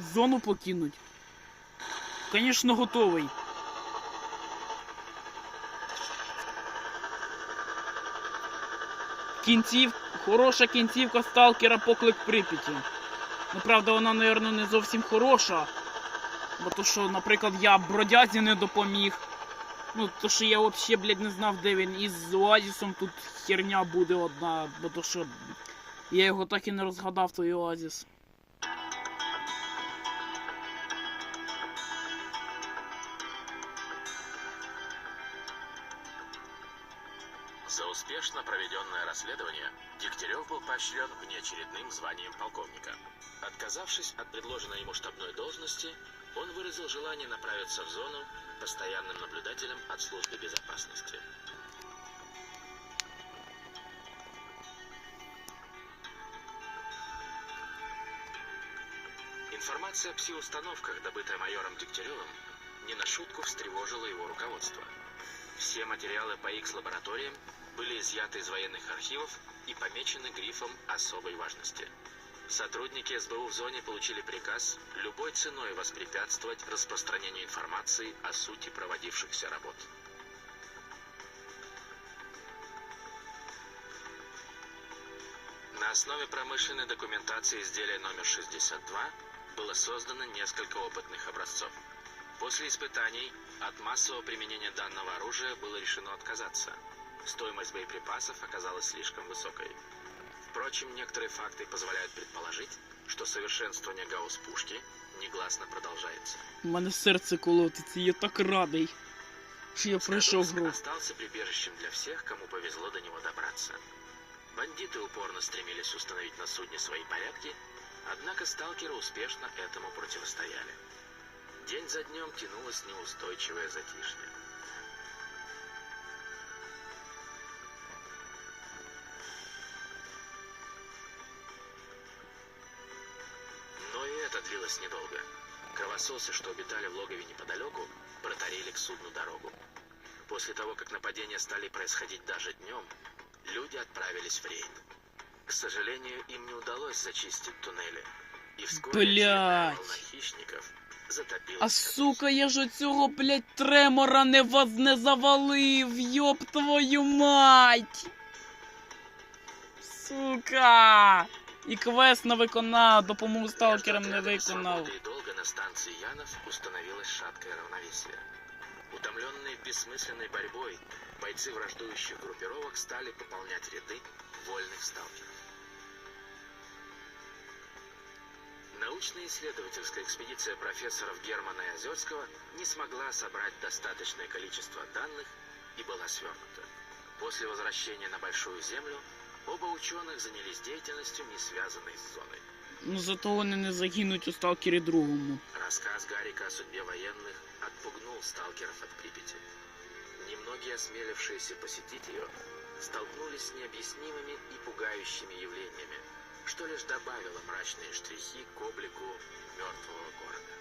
Зону покинуть. Конечно, готовий. Кінців, хороша кінцівка сталкера поклик Прип'яті. Ну, правда, вона, напевно, не зовсім хороша. Бо то, що, наприклад, я бродязі не допоміг. Ну, то що я взагалі, блядь, не знав, де він. І з Оазісом тут херня буде одна, бо то що я його так і не розгадав, той Оазіс. Проведенное расследование Дегтярев был поощрен внеочередным званием полковника. Отказавшись от предложенной ему штабной должности, он выразил желание направиться в зону постоянным наблюдателем от службы безопасности. Информация о пси-установках, добытая майором Дегтяревым, не на шутку встревожила его руководство. Все материалы по X-лабораториям были изъяты из военных архивов и помечены грифом особой важности. Сотрудники СБУ в зоне получили приказ любой ценой воспрепятствовать распространению информации о сути проводившихся работ. На основе промышленной документации изделия номер 62 было создано несколько опытных образцов. После испытаний от массового применения данного оружия было решено отказаться. Стоимость боеприпасов оказалась слишком высокой. Впрочем, некоторые факты позволяют предположить, что совершенствование гаусс-пушки негласно продолжается. У мене серце колотиться, я так радий, що я пройшов Скадовск гру. остался прибежищем для всех, кому повезло до него добраться. Бандиты упорно стремились установить на судне свои порядки, однако сталкеры успешно этому противостояли. День за днем тянулось неустойчивое затишье. Длилось недолго. Кровососы, что обитали в логове неподалеку, протарили к судну дорогу. После того, как нападения стали происходить даже днем, люди отправились в рейд. К сожалению, им не удалось зачистить туннели. И вскоре волна хищников А сука, я ж оцього, блядь, тремора не, воз... не завалив, йоп твою мать! Сука! І квест не виконав, допомогу сталкерам не виконав. Долго на станции Янов установилось шаткое равновесие. Утомленные бессмысленной борьбой, бойцы враждующих группировок стали пополнять ряды вольных сталкеров. Научно-исследовательская экспедиция профессоров Германа и Озерского не смогла собрать достаточное количество данных и была свернута. После возвращения на Большую Землю оба ученых занялись деятельностью, не связанной с зоной. Ну зато вони не загинуть у сталкері другому. Рассказ Гарика о судьбе военных отпугнул сталкеров от Припяти. Немногие осмелившиеся посетить ее столкнулись с необъяснимыми и пугающими явлениями, что лишь добавило мрачные штрихи к облику мертвого города.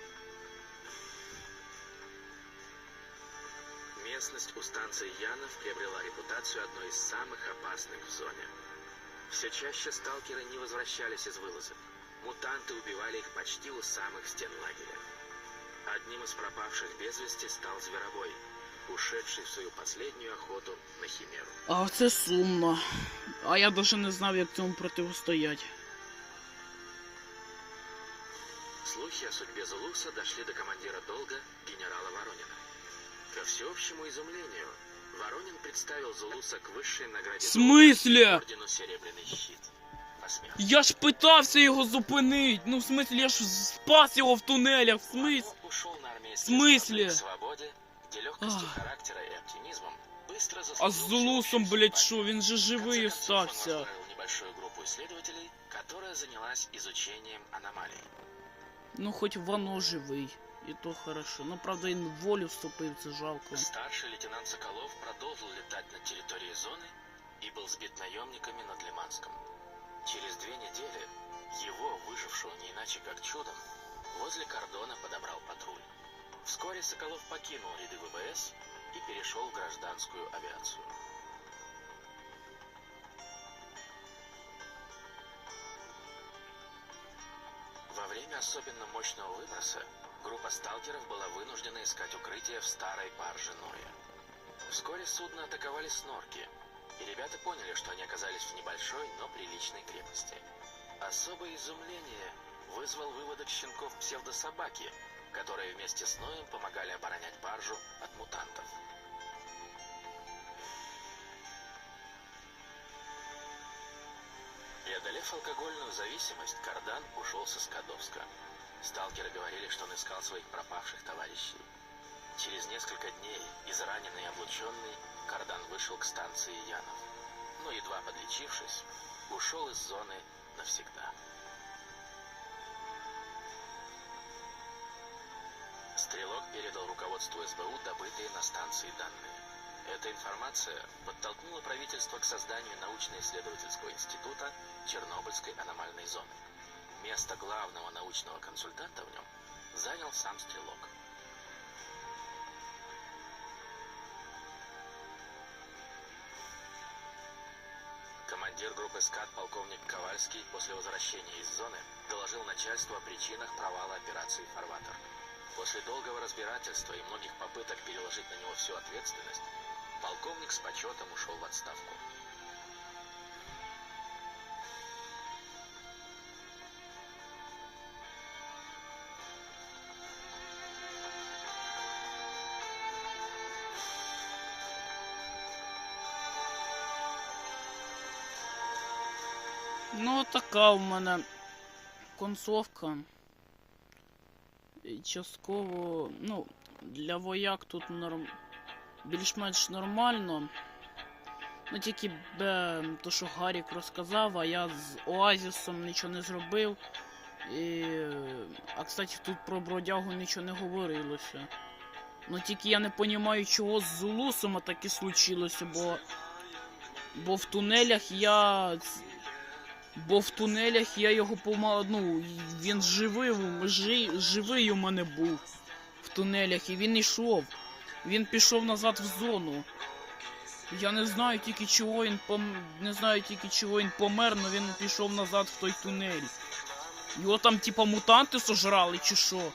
Местность у станции Янов приобрела репутацию одной из самых опасных в зоне. Все чаще сталкеры не возвращались из вылазок. Мутанты убивали их почти у самых стен лагеря. Одним из пропавших без вести стал Зверобой, ушедший в свою последнюю охоту на Химеру. А оце сумно. А я даже не знав, як цьому протистоять. Слухи о судьбе Зулуса дошли до командира долга генерала Воронина. Ко всеобщему изумлению, Воронин представил Зулуса к высшей награде В смысле? долга, ордену Серебряный щит. Посмертно. Я ж питався його зупинить. Ну, в смислі, я ж спас його в тунелях, в смислі. Врагов ушел на армейский В смысле? фронт к свободе, где легкостью Ах. характера и оптимизмом быстро А заслужил з Зулусом, всеобщую блядь, симпатию. що, він же В живий конце концов, он остався. возглавил небольшую группу исследователей, которая занялась изучением аномалий. Ну, хоч воно живий. І то хорошо. Ну, правда, в волю вступив, це жалко. Старший лейтенант Соколов продолжил летать над территорией зоны и был сбит наемниками над Лиманском. Через две недели его, выжившего не иначе как чудом, возле кордона подобрал патруль. Вскоре Соколов покинул ряды ВВС и перешел в гражданскую авиацию. Особенно мощного выброса группа сталкеров была вынуждена искать укрытие в старой барже Ноя. Вскоре судно атаковали снорки, и ребята поняли, что они оказались в небольшой, но приличной крепости. Особое изумление вызвал выводок щенков псевдособаки, которые вместе с Ноем помогали оборонять баржу от мутантов. Преодолев алкогольную зависимость, Кардан ушел со Скадовска. Сталкеры говорили, что он искал своих пропавших товарищей. Через несколько дней, израненный и облученный, Кардан вышел к станции Янов. Но, едва подлечившись, ушел из зоны навсегда. Стрелок передал руководству СБУ добытые на станции данные. Эта информация подтолкнула правительство к созданию научно-исследовательского института Чернобыльской аномальной зоны. Место главного научного консультанта в нем занял сам Стрелок. Командир группы СКАД полковник Ковальский после возвращения из зоны доложил начальству о причинах провала операции «Фарватер». После долгого разбирательства и многих попыток переложить на него всю ответственность, полковник с почетом ушел в отставку. Ну, така в мене концовка. І частково, ну, для вояк тут норм... більш-менш нормально. Ну тільки бе, то, що Гарік розказав, а я з Оазісом нічого не зробив. І... А кстати, тут про бродягу нічого не говорилося. Ну тільки я не розумію, чого з Зулусом таке случилося, бо. Бо в тунелях я. Бо в тунелях я його помал... ну, він живий, жи... живий у мене був в тунелях, і він йшов. Він пішов назад в зону. Я не знаю тільки чого він пом... не знаю тільки чого він помер, але він пішов назад в той тунель. Його там типа мутанти сожрали чи що.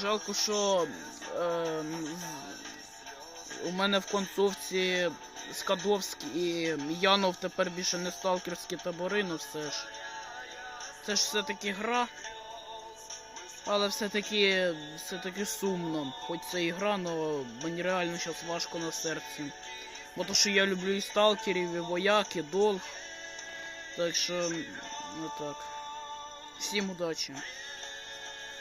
Жалко, що е, у мене в концовці Скадовський і Янов тепер більше не сталкерські табори, ну все ж. Це ж все-таки гра. Але все-таки все-таки сумно. Хоч це і гра, але мені реально зараз важко на серці. Бо то, що я люблю і сталкерів, і вояк, і долг. Так що, ну так. Всім удачі.